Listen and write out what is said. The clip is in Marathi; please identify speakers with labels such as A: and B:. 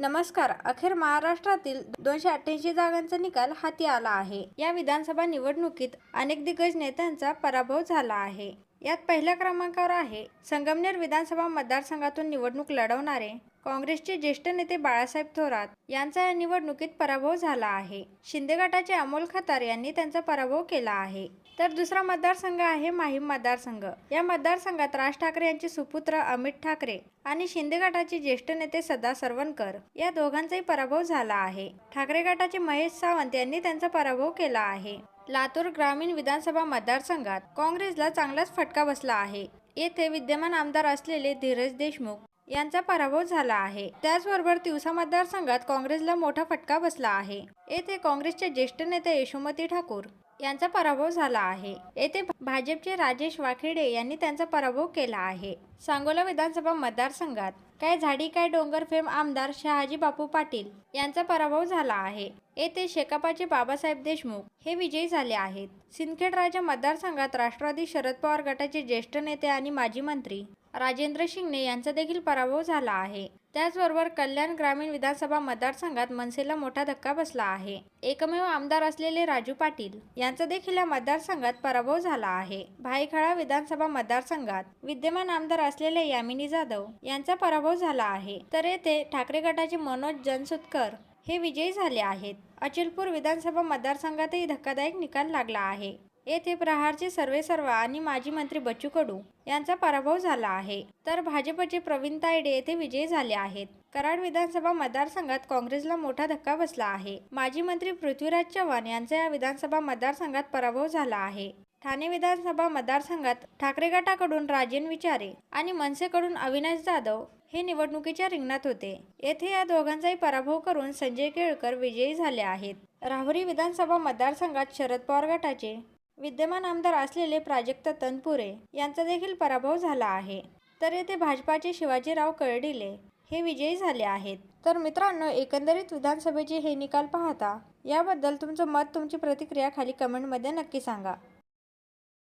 A: नमस्कार. अखेर महाराष्ट्रातील दोनशे अठ्ठ्याऐंशी जागांचा निकाल हाती आला आहे. या विधानसभा निवडणुकीत अनेक दिग्गज नेत्यांचा पराभव झाला आहे. यात पहिल्या क्रमांकावर आहे संगमनेर विधानसभा मतदारसंघातून निवडणूक लढवणारे काँग्रेसचे ज्येष्ठ नेते बाळासाहेब थोरात यांचा या निवडणुकीत पराभव झाला आहे. शिंदे गटाचे अमोल खतार यांनी त्यांचा पराभव केला आहे. तर दुसरा मतदारसंघ आहे माहीम मतदारसंघ. या मतदारसंघात राज ठाकरे यांचे सुपुत्र अमित ठाकरे आणि शिंदे गटाचे ज्येष्ठ नेते सदा सरवणकर या दोघांचाही पराभव झाला आहे. ठाकरे गटाचे महेश सावंत यांनी त्यांचा पराभव केला आहे. लातूर ग्रामीण विधानसभा मतदारसंघात काँग्रेसला चांगलाच फटका बसला आहे. येथे विद्यमान आमदार असलेले धीरज देशमुख यांचा पराभव झाला आहे. त्याचबरोबर तिवसा मतदारसंघात काँग्रेसला मोठा फटका बसला आहे. येथे काँग्रेसचे ज्येष्ठ नेते यशोमती ठाकूर यांचा पराभव झाला आहे. येथे भाजपचे राजेश वाखेडे यांनी त्यांचा पराभव केला आहे. सांगोला विधानसभा मतदारसंघात काय झाडी काय डोंगर फेम आमदार शहाजी बापू पाटील यांचा पराभव झाला आहे. येथे शेकापाचे बाबासाहेब देशमुख हे विजयी झाले आहेत. सिंदखेड राजा मतदारसंघात राष्ट्रवादी शरद पवार गटाचे ज्येष्ठ नेते आणि माजी मंत्री राजेंद्र शिंगणे यांचा देखील पराभव झाला आहे. त्याचबरोबर कल्याण ग्रामीण विधानसभा मतदारसंघात मनसेला मोठा धक्का बसला आहे. एकमेव आमदार असलेले राजू पाटील यांचा देखील या मतदारसंघात पराभव झाला आहे. भाईखळा विधानसभा मतदारसंघात विद्यमान आमदार असलेले यामिनी जाधव यांचा पराभव झाला आहे. तर येथे ठाकरे गटाचे मनोज जनसुतकर हे विजयी झाले आहेत. अचलपूर विधानसभा मतदारसंघातही धक्कादायक निकाल लागला आहे. येथे प्रहारचे सर्वेसर्वा आणि माजी मंत्री बच्चू कडू यांचा पराभव झाला आहे. तर भाजपचे प्रवीण तायडे येथे विजयी झाले आहेत. कराड विधानसभा मतदारसंघात काँग्रेसला मोठा धक्का बसला आहे. माजी मंत्री पृथ्वीराज चव्हाण यांचा या विधानसभा मतदारसंघात पराभव झाला आहे. ठाणे विधानसभा मतदारसंघात ठाकरे गटाकडून राजेन विचारे आणि मनसेकडून अविनाश जाधव हे निवडणुकीच्या रिंगणात होते. येथे या दोघांचाही पराभव करून संजय केळकर विजयी झाले आहेत. राहुरी विधानसभा मतदारसंघात शरद पवार गटाचे विद्यमान आमदार असलेले प्राजक्त तनपुरे यांचा देखील पराभव झाला आहे. तर येथे भाजपाचे शिवाजीराव कळडिले हे विजयी झाले आहेत. तर मित्रांनो एकंदरीत विधानसभेचे हे निकाल पाहता याबद्दल तुमचं मत तुमची प्रतिक्रिया खाली कमेंटमध्ये नक्की सांगा.